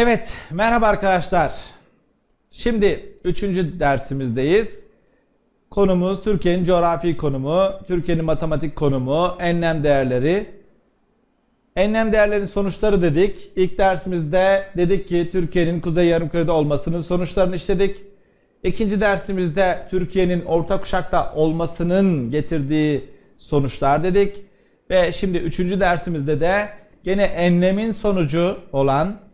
Evet, merhaba arkadaşlar. Şimdi üçüncü dersimizdeyiz. Konumuz Türkiye'nin coğrafi konumu, Türkiye'nin matematik konumu, enlem değerleri. Enlem değerlerin sonuçları dedik. İlk dersimizde dedik ki Türkiye'nin kuzey yarımkürede olmasının sonuçlarını işledik. İkinci dersimizde Türkiye'nin orta kuşakta olmasının getirdiği sonuçlar dedik. Ve şimdi üçüncü dersimizde de gene enlemin sonucu olan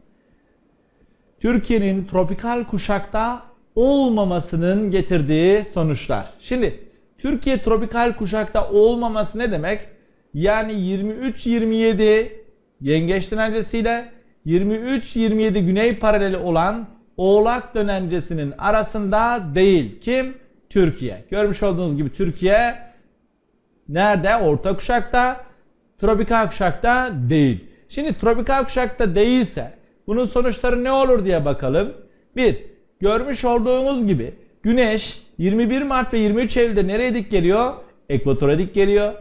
Türkiye'nin tropikal kuşakta olmamasının getirdiği sonuçlar. Şimdi Türkiye tropikal kuşakta olmaması ne demek? Yani 23-27 yengeç dönencesiyle 23-27 güney paraleli olan oğlak dönencesinin arasında değil. Kim? Türkiye. Görmüş olduğunuz gibi Türkiye nerede? Orta kuşakta, tropikal kuşakta değil. Şimdi tropikal kuşakta değilse bunun sonuçları ne olur diye bakalım. 1. Görmüş olduğumuz gibi Güneş 21 Mart ve 23 Eylül'de nereye dik geliyor? Ekvatora dik geliyor.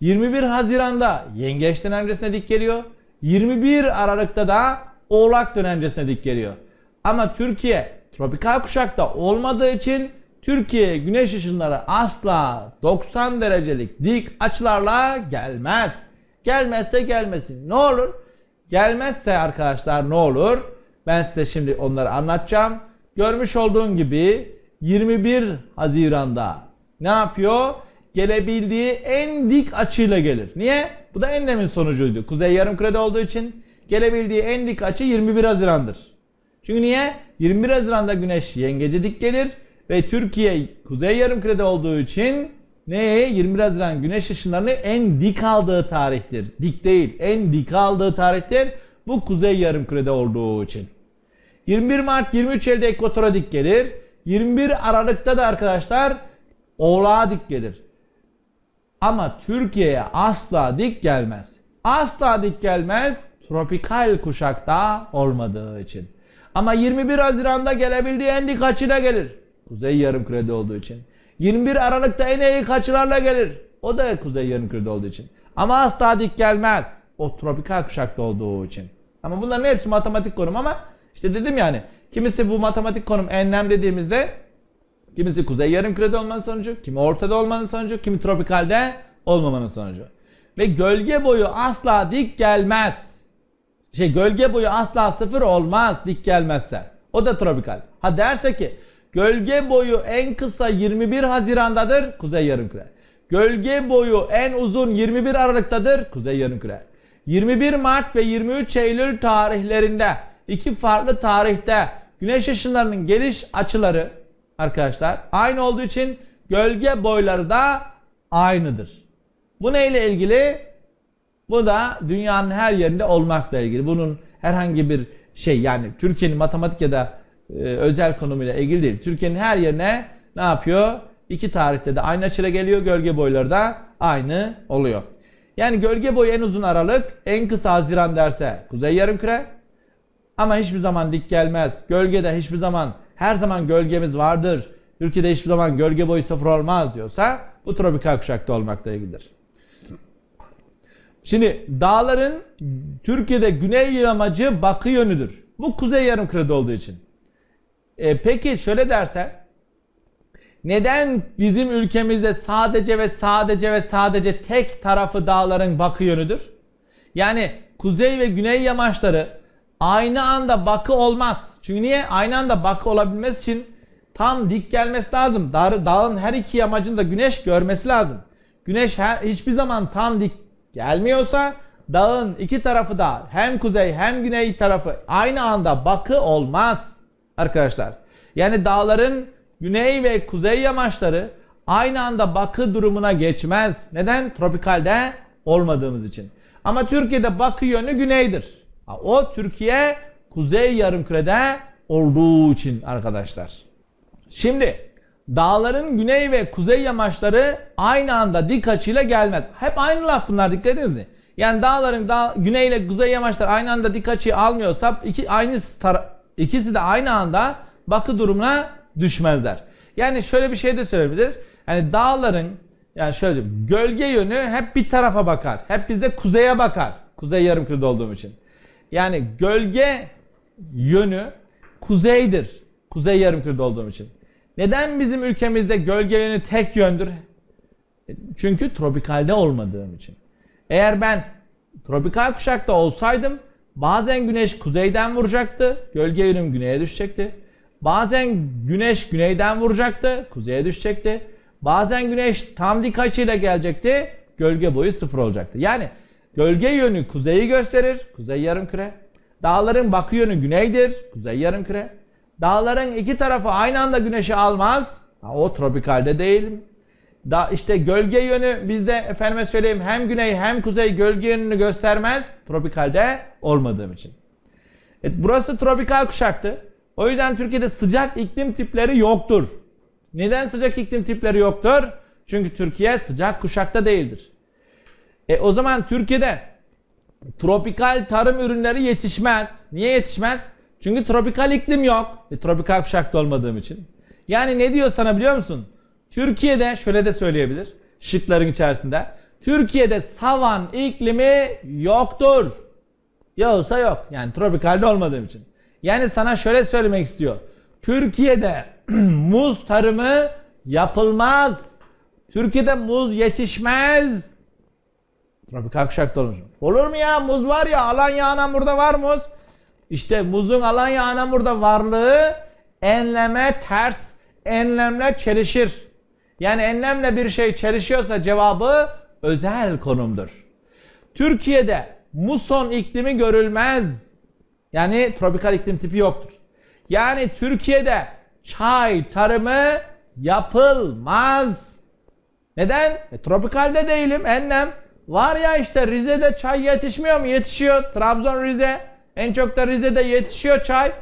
21 Haziran'da Yengeç dönencesine dik geliyor. 21 Aralık'ta da Oğlak dönencesine dik geliyor. Ama Türkiye tropikal kuşakta olmadığı için Türkiye güneş ışınları asla 90 derecelik dik açılarla gelmez. Gelmezse gelmesin. Ne olur? Gelmezse arkadaşlar ne olur? Ben size şimdi onları anlatacağım. Görmüş olduğun gibi 21 Haziran'da ne yapıyor? Gelebildiği en dik açıyla gelir. Niye? Bu da enlemin sonucuydu. Kuzey yarımkürede olduğu için gelebildiği en dik açı 21 Haziran'dır. Çünkü niye? 21 Haziran'da güneş yengece dik gelir ve Türkiye kuzey yarımkürede olduğu için neye? 21 Haziran güneş ışınlarını en dik aldığı tarihtir. Dik değil, en dik aldığı tarihtir. Bu kuzey yarımkürede olduğu için. 21 Mart 23 Eylül'de ekvatora dik gelir. 21 Aralık'ta da arkadaşlar Oğlağa dik gelir. Ama Türkiye'ye asla dik gelmez. Asla dik gelmez tropikal kuşakta olmadığı için. Ama 21 Haziran'da gelebildiği en dik açıyla gelir. Kuzey yarımkürede olduğu için. 21 Aralık'ta en eğik açılarla gelir. O da kuzey yarımkürede olduğu için. Ama asla dik gelmez. O tropikal kuşakta olduğu için. Ama bunların hepsi matematik konum ama işte dedim yani kimisi bu matematik konum enlem dediğimizde kimisi kuzey yarımkürede olmanın sonucu, kimi ortada olmanın sonucu, kimi tropikalde olmamanın sonucu. Ve gölge boyu asla dik gelmez. Şey gölge boyu asla sıfır olmaz dik gelmezse. O da tropikal. Ha derse ki gölge boyu en kısa 21 Haziran'dadır kuzey yarımküre. Gölge boyu en uzun 21 Aralık'tadır kuzey yarımküre. 21 Mart ve 23 Eylül tarihlerinde iki farklı tarihte güneş ışınlarının geliş açıları arkadaşlar aynı olduğu için gölge boyları da aynıdır. Bu neyle ilgili? Bu da dünyanın her yerinde olmakla ilgili. Bunun herhangi bir şey yani Türkiye'nin matematik ya da e, özel konumuyla ilgili değil. Türkiye'nin her yerine ne yapıyor? İki tarihte de aynı açıyla geliyor. Gölge boyları da aynı oluyor. Yani gölge boyu en uzun aralık, en kısa Haziran derse kuzey yarımküre. Ama hiçbir zaman dik gelmez. Gölgede hiçbir zaman her zaman gölgemiz vardır. Ülkede hiçbir zaman gölge boyu sıfır olmaz diyorsa bu tropikal kuşakta olmakla ilgilidir. Şimdi dağların Türkiye'de güney yamacı bakı yönüdür. Bu kuzey yarımkürede olduğu için. E, peki şöyle derse neden bizim ülkemizde sadece ve sadece ve sadece tek tarafı dağların bakı yönüdür? Yani kuzey ve güney yamaçları aynı anda bakı olmaz. Çünkü niye? Aynı anda bakı olabilmesi için tam dik gelmesi lazım. Dağ, dağın her iki yamacında güneş görmesi lazım. Güneş her, hiçbir zaman tam dik gelmiyorsa dağın iki tarafı da hem kuzey hem güney tarafı aynı anda bakı olmaz arkadaşlar. Yani dağların güney ve kuzey yamaçları aynı anda bakı durumuna geçmez. Neden? Tropikalde olmadığımız için. Ama Türkiye'de bakı yönü güneydir. O Türkiye kuzey yarımkürede olduğu için arkadaşlar. Şimdi dağların güney ve kuzey yamaçları aynı anda dik açıyla gelmez. Hep aynı laf bunlar dikkat ediniz mi? Yani dağların dağ, güney ile kuzey yamaçları aynı anda dik açıyı almıyorsa iki, aynı ikisi de aynı anda bakı durumuna düşmezler. Yani şöyle bir şey de söyleyebilir. Yani dağların yani şöyle diyeyim, gölge yönü hep bir tarafa bakar. Hep bizde kuzeye bakar. Kuzey yarımkürede olduğum için. Yani gölge yönü kuzeydir. Kuzey yarımkürede olduğum için. Neden bizim ülkemizde gölge yönü tek yöndür? Çünkü tropikalde olmadığım için. Eğer ben tropikal kuşakta olsaydım bazen güneş kuzeyden vuracaktı, gölge yönüm güneye düşecekti. Bazen güneş güneyden vuracaktı, kuzeye düşecekti. Bazen güneş tam dik açıyla gelecekti, gölge boyu sıfır olacaktı. Yani gölge yönü kuzeyi gösterir, kuzey yarımküre. Dağların bakı yönü güneydir, kuzey yarımküre. Dağların iki tarafı aynı anda güneşi almaz. Ha, o tropikalde değil. Da işte gölge yönü bizde efendime söyleyeyim hem güney hem kuzey gölge yönünü göstermez. Tropikalde olmadığım için. Evet, burası tropikal kuşaktı. O yüzden Türkiye'de sıcak iklim tipleri yoktur. Neden sıcak iklim tipleri yoktur? Çünkü Türkiye sıcak kuşakta değildir. E o zaman Türkiye'de tropikal tarım ürünleri yetişmez. Niye yetişmez? Çünkü tropikal iklim yok. E, tropikal kuşakta olmadığım için. Yani ne diyor sana biliyor musun? Türkiye'de şöyle de söyleyebilir. Şıkların içerisinde. Türkiye'de savan iklimi yoktur. Yoksa yok. Yani tropikalde olmadığım için. Yani sana şöyle söylemek istiyor. Türkiye'de muz tarımı yapılmaz. Türkiye'de muz yetişmez. Tropikal kuşakta olmuş. Olur mu ya? Muz var ya. Alanya Anamur'da var muz. İşte muzun Alanya Anamur'da varlığı enleme ters, enlemle çelişir. Yani enlemle bir şey çelişiyorsa cevabı özel konumdur. Türkiye'de muson iklimi görülmez. Yani tropikal iklim tipi yoktur. Yani Türkiye'de çay tarımı yapılmaz. Neden? E, tropikalde değilim enlem. Var ya işte Rize'de çay yetişmiyor mu? Yetişiyor. Trabzon Rize. En çok da Rize'de yetişiyor çay.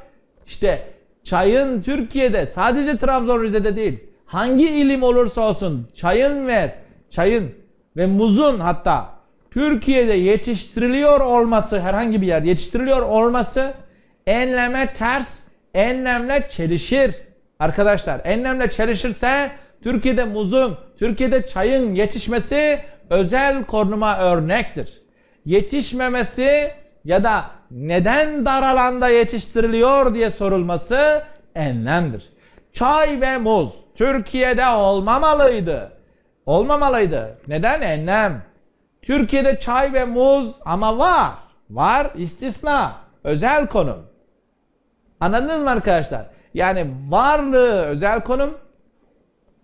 İşte çayın Türkiye'de sadece Trabzon Rize'de değil. Hangi ilim olursa olsun çayın ve çayın ve muzun hatta Türkiye'de yetiştiriliyor olması herhangi bir yer yetiştiriliyor olması enleme ters, enlemle çelişir. Arkadaşlar enlemle çelişirse Türkiye'de muzun, Türkiye'de çayın yetişmesi özel konuma örnektir. Yetişmemesi ya da neden dar alanda yetiştiriliyor diye sorulması enlemdir. Çay ve muz Türkiye'de olmamalıydı. Olmamalıydı. Neden? Enlem. Türkiye'de çay ve muz ama var. Var istisna. Özel konum. Anladınız mı arkadaşlar? Yani varlığı özel konum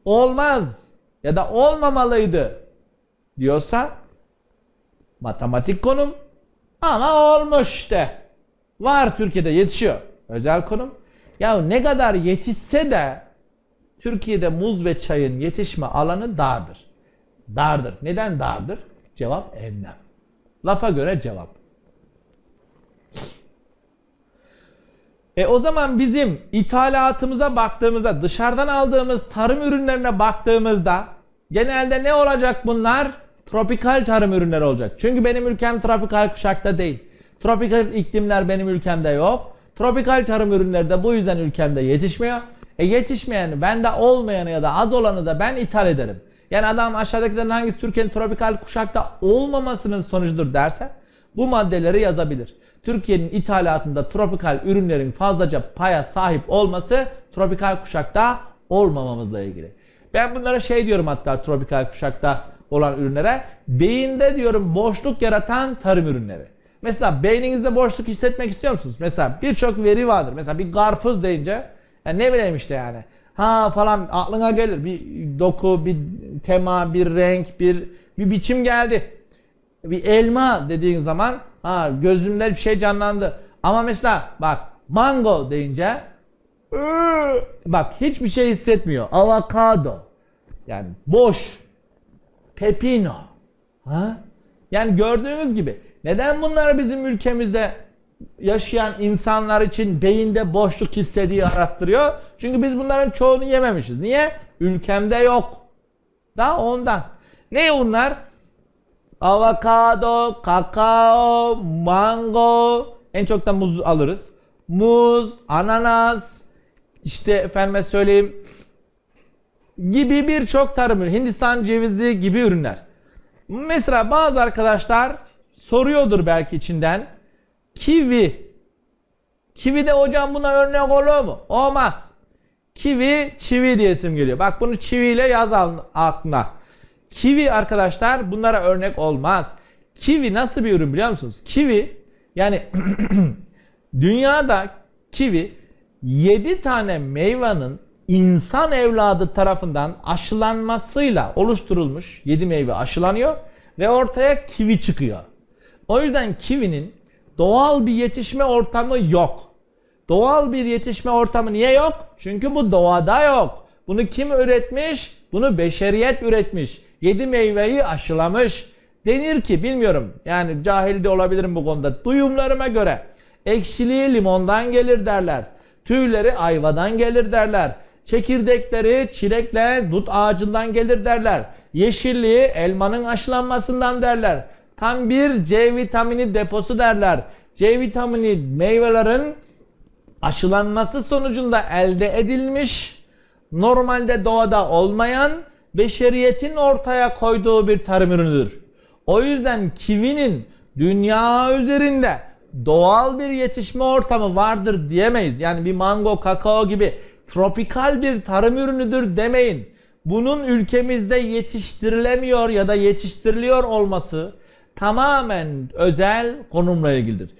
olmaz ya da olmamalıydı diyorsa matematik konum ama olmuş işte. Var Türkiye'de yetişiyor. Özel konum. Ya ne kadar yetişse de Türkiye'de muz ve çayın yetişme alanı dardır. Dardır. Neden dardır? Cevap enlem. Lafa göre cevap. E o zaman bizim ithalatımıza baktığımızda, dışarıdan aldığımız tarım ürünlerine baktığımızda genelde ne olacak bunlar? Tropikal tarım ürünleri olacak. Çünkü benim ülkem tropikal kuşakta değil. Tropikal iklimler benim ülkemde yok. Tropikal tarım ürünleri de bu yüzden ülkemde yetişmiyor. E yetişmeyeni, bende olmayanı ya da az olanı da ben ithal ederim. Yani adam aşağıdakilerin hangisi Türkiye'nin tropikal kuşakta olmamasının sonucudur derse bu maddeleri yazabilir. Türkiye'nin ithalatında tropikal ürünlerin fazlaca paya sahip olması tropikal kuşakta olmamamızla ilgili. Ben bunlara şey diyorum hatta tropikal kuşakta olan ürünlere beyinde diyorum boşluk yaratan tarım ürünleri. Mesela beyninizde boşluk hissetmek istiyor musunuz? Mesela birçok veri vardır. Mesela bir karpuz deyince yani ne bileyim işte yani. Ha falan aklına gelir. Bir doku, bir tema, bir renk, bir bir biçim geldi. Bir elma dediğin zaman ha gözümde bir şey canlandı. Ama mesela bak mango deyince ıı, bak hiçbir şey hissetmiyor. Avokado. Yani boş. Pepino. Ha? Yani gördüğünüz gibi neden bunlar bizim ülkemizde yaşayan insanlar için beyinde boşluk hissediği arattırıyor? Çünkü biz bunların çoğunu yememişiz. Niye? Ülkemde yok. Da ondan. Ne bunlar? Avokado, kakao, mango, en çok da muz alırız. Muz, ananas, işte efendime söyleyeyim gibi birçok tarım ürünü, Hindistan cevizi gibi ürünler. Mesela bazı arkadaşlar soruyordur belki içinden kivi. Kivi de hocam buna örnek olur mu? Olmaz. Kivi çivi diye isim geliyor. Bak bunu çiviyle yaz aklına. Kivi arkadaşlar bunlara örnek olmaz. Kivi nasıl bir ürün biliyor musunuz? Kivi yani dünyada kivi 7 tane meyvenin insan evladı tarafından aşılanmasıyla oluşturulmuş 7 meyve aşılanıyor ve ortaya kivi çıkıyor. O yüzden kivinin doğal bir yetişme ortamı yok. Doğal bir yetişme ortamı niye yok? Çünkü bu doğada yok. Bunu kim üretmiş? Bunu beşeriyet üretmiş. Yedi meyveyi aşılamış. Denir ki bilmiyorum yani cahil de olabilirim bu konuda. Duyumlarıma göre ekşiliği limondan gelir derler. Tüyleri ayvadan gelir derler. Çekirdekleri çilekle dut ağacından gelir derler. Yeşilliği elmanın aşılanmasından derler. Tam bir C vitamini deposu derler. C vitamini meyvelerin aşılanması sonucunda elde edilmiş, normalde doğada olmayan, beşeriyetin ortaya koyduğu bir tarım ürünüdür. O yüzden kivinin dünya üzerinde doğal bir yetişme ortamı vardır diyemeyiz. Yani bir mango, kakao gibi tropikal bir tarım ürünüdür demeyin. Bunun ülkemizde yetiştirilemiyor ya da yetiştiriliyor olması tamamen özel konumla ilgilidir.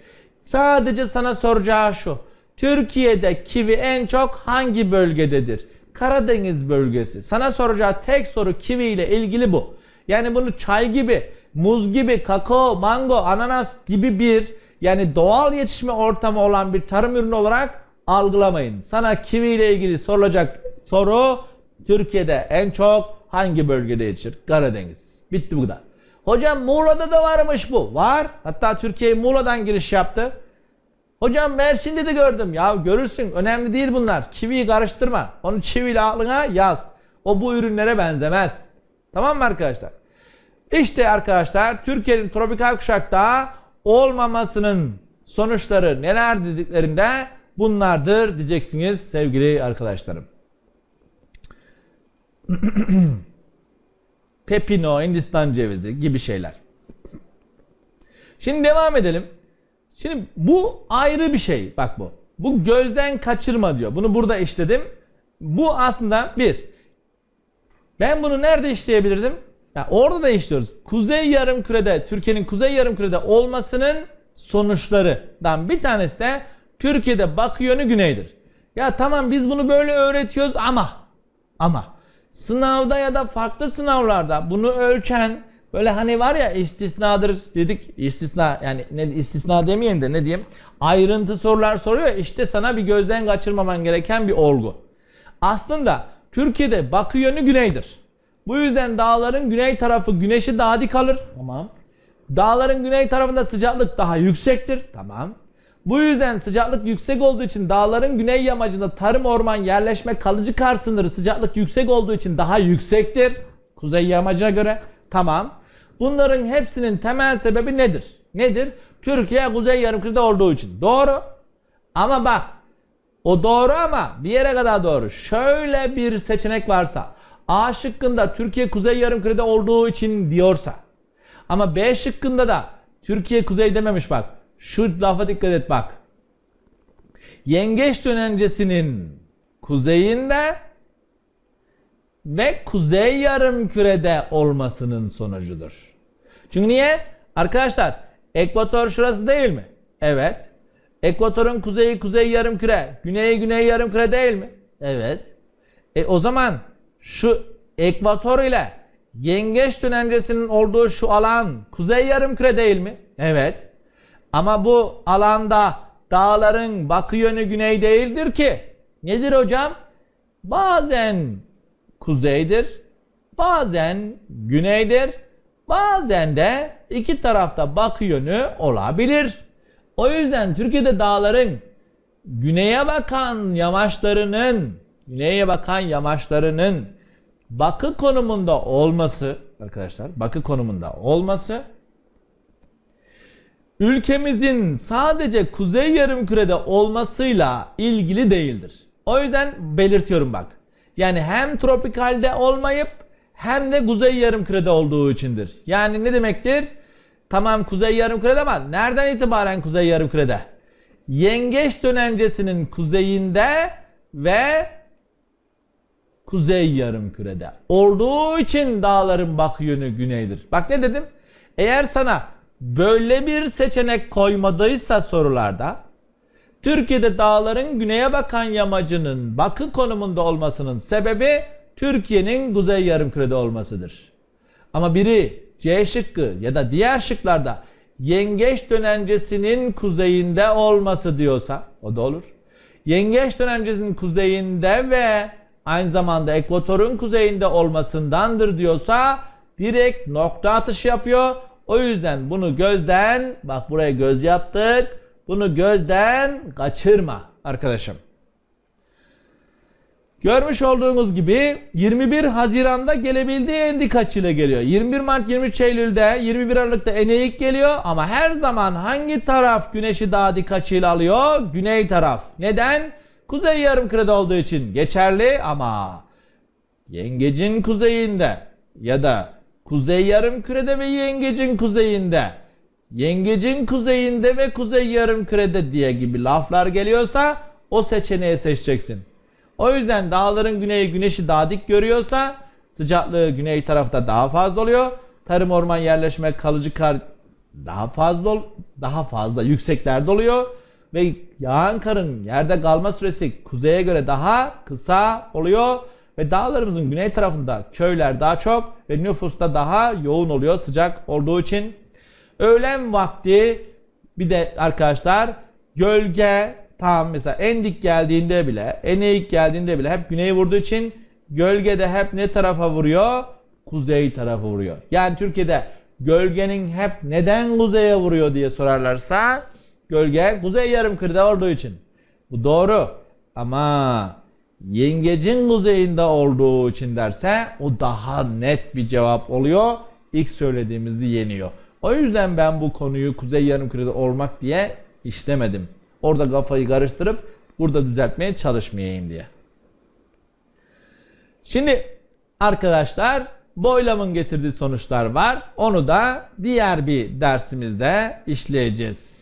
Sadece sana soracağı şu. Türkiye'de kivi en çok hangi bölgededir? Karadeniz bölgesi. Sana soracağı tek soru kivi ile ilgili bu. Yani bunu çay gibi, muz gibi, kakao, mango, ananas gibi bir yani doğal yetişme ortamı olan bir tarım ürünü olarak algılamayın. Sana kivi ile ilgili sorulacak soru Türkiye'de en çok hangi bölgede yetişir? Karadeniz. Bitti bu kadar. Hocam Muğla'da da varmış bu. Var. Hatta Türkiye Muğla'dan giriş yaptı. Hocam Mersin'de de gördüm. Ya görürsün. Önemli değil bunlar. Kiviyi karıştırma. Onu çiviyle aklına yaz. O bu ürünlere benzemez. Tamam mı arkadaşlar? İşte arkadaşlar Türkiye'nin tropikal kuşakta olmamasının sonuçları neler dediklerinde bunlardır diyeceksiniz sevgili arkadaşlarım. Pepino, Hindistan cevizi gibi şeyler. Şimdi devam edelim. Şimdi bu ayrı bir şey. Bak bu. Bu gözden kaçırma diyor. Bunu burada işledim. Bu aslında bir. Ben bunu nerede işleyebilirdim? Ya orada da işliyoruz. Kuzey Yarımküre'de, Türkiye'nin Kuzey Yarımküre'de olmasının sonuçlarından bir tanesi de Türkiye'de bakı yönü güneydir. Ya tamam biz bunu böyle öğretiyoruz ama ama sınavda ya da farklı sınavlarda bunu ölçen böyle hani var ya istisnadır dedik istisna yani ne istisna demeyelim de ne diyeyim ayrıntı sorular soruyor işte sana bir gözden kaçırmaman gereken bir olgu. Aslında Türkiye'de bakı yönü güneydir. Bu yüzden dağların güney tarafı güneşi daha dik alır. Tamam. Dağların güney tarafında sıcaklık daha yüksektir. Tamam. Bu yüzden sıcaklık yüksek olduğu için dağların güney yamacında tarım orman yerleşme kalıcı kar sınırı sıcaklık yüksek olduğu için daha yüksektir. Kuzey yamacına göre. Tamam. Bunların hepsinin temel sebebi nedir? Nedir? Türkiye kuzey yarımkürede olduğu için. Doğru. Ama bak o doğru ama bir yere kadar doğru. Şöyle bir seçenek varsa A şıkkında Türkiye kuzey yarımkürede olduğu için diyorsa ama B şıkkında da Türkiye kuzey dememiş bak. Şu lafa dikkat et bak. Yengeç dönencesinin kuzeyinde ve kuzey yarımkürede olmasının sonucudur. Çünkü niye? Arkadaşlar ekvator şurası değil mi? Evet. Ekvatorun kuzeyi kuzey yarımküre, güneyi güney yarımküre değil mi? Evet. E o zaman şu ekvator ile yengeç dönencesinin olduğu şu alan kuzey yarımküre değil mi? Evet. Ama bu alanda dağların bakı yönü güney değildir ki. Nedir hocam? Bazen kuzeydir, bazen güneydir, bazen de iki tarafta bakı yönü olabilir. O yüzden Türkiye'de dağların güneye bakan yamaçlarının güneye bakan yamaçlarının bakı konumunda olması arkadaşlar bakı konumunda olması ülkemizin sadece kuzey yarımkürede olmasıyla ilgili değildir. O yüzden belirtiyorum bak. Yani hem tropikalde olmayıp hem de kuzey yarımkürede olduğu içindir. Yani ne demektir? Tamam kuzey yarımkürede ama nereden itibaren kuzey yarımkürede? yengeç dönencesinin kuzeyinde ve kuzey yarımkürede olduğu için dağların bak yönü güneydir. Bak ne dedim? Eğer sana böyle bir seçenek koymadıysa sorularda Türkiye'de dağların güneye bakan yamacının bakı konumunda olmasının sebebi Türkiye'nin kuzey yarımkürede olmasıdır. Ama biri C şıkkı ya da diğer şıklarda yengeç dönencesinin kuzeyinde olması diyorsa o da olur. Yengeç dönencesinin kuzeyinde ve aynı zamanda ekvatorun kuzeyinde olmasındandır diyorsa direkt nokta atışı yapıyor. O yüzden bunu gözden bak buraya göz yaptık. Bunu gözden kaçırma arkadaşım. Görmüş olduğunuz gibi 21 Haziran'da gelebildiği Endikaç ile geliyor. 21 Mart 23 Eylül'de 21 Aralık'ta Eneik geliyor ama her zaman hangi taraf güneşi daha dikaç ile alıyor? Güney taraf. Neden? Kuzey yarımkürede olduğu için geçerli ama yengecin kuzeyinde ya da kuzey yarımkürede ve yengecin kuzeyinde yengecin kuzeyinde ve kuzey yarımkürede diye gibi laflar geliyorsa o seçeneği seçeceksin. O yüzden dağların güneyi güneşi daha dik görüyorsa sıcaklığı güney tarafta daha fazla oluyor. Tarım orman yerleşme kalıcı kar daha fazla daha fazla yükseklerde oluyor ve yağan karın yerde kalma süresi kuzeye göre daha kısa oluyor ve dağlarımızın güney tarafında köyler daha çok ve nüfus da daha yoğun oluyor sıcak olduğu için. Öğlen vakti bir de arkadaşlar gölge tam mesela en dik geldiğinde bile en eğik geldiğinde bile hep güneye vurduğu için gölgede hep ne tarafa vuruyor? Kuzey tarafa vuruyor. Yani Türkiye'de gölgenin hep neden kuzeye vuruyor diye sorarlarsa gölge kuzey yarımkürede olduğu için. Bu doğru ama yengecin kuzeyinde olduğu için derse o daha net bir cevap oluyor. İlk söylediğimizi yeniyor. O yüzden ben bu konuyu kuzey yarımkürede olmak diye işlemedim. Orada kafayı karıştırıp burada düzeltmeye çalışmayayım diye. Şimdi arkadaşlar Boylam'ın getirdiği sonuçlar var. Onu da diğer bir dersimizde işleyeceğiz.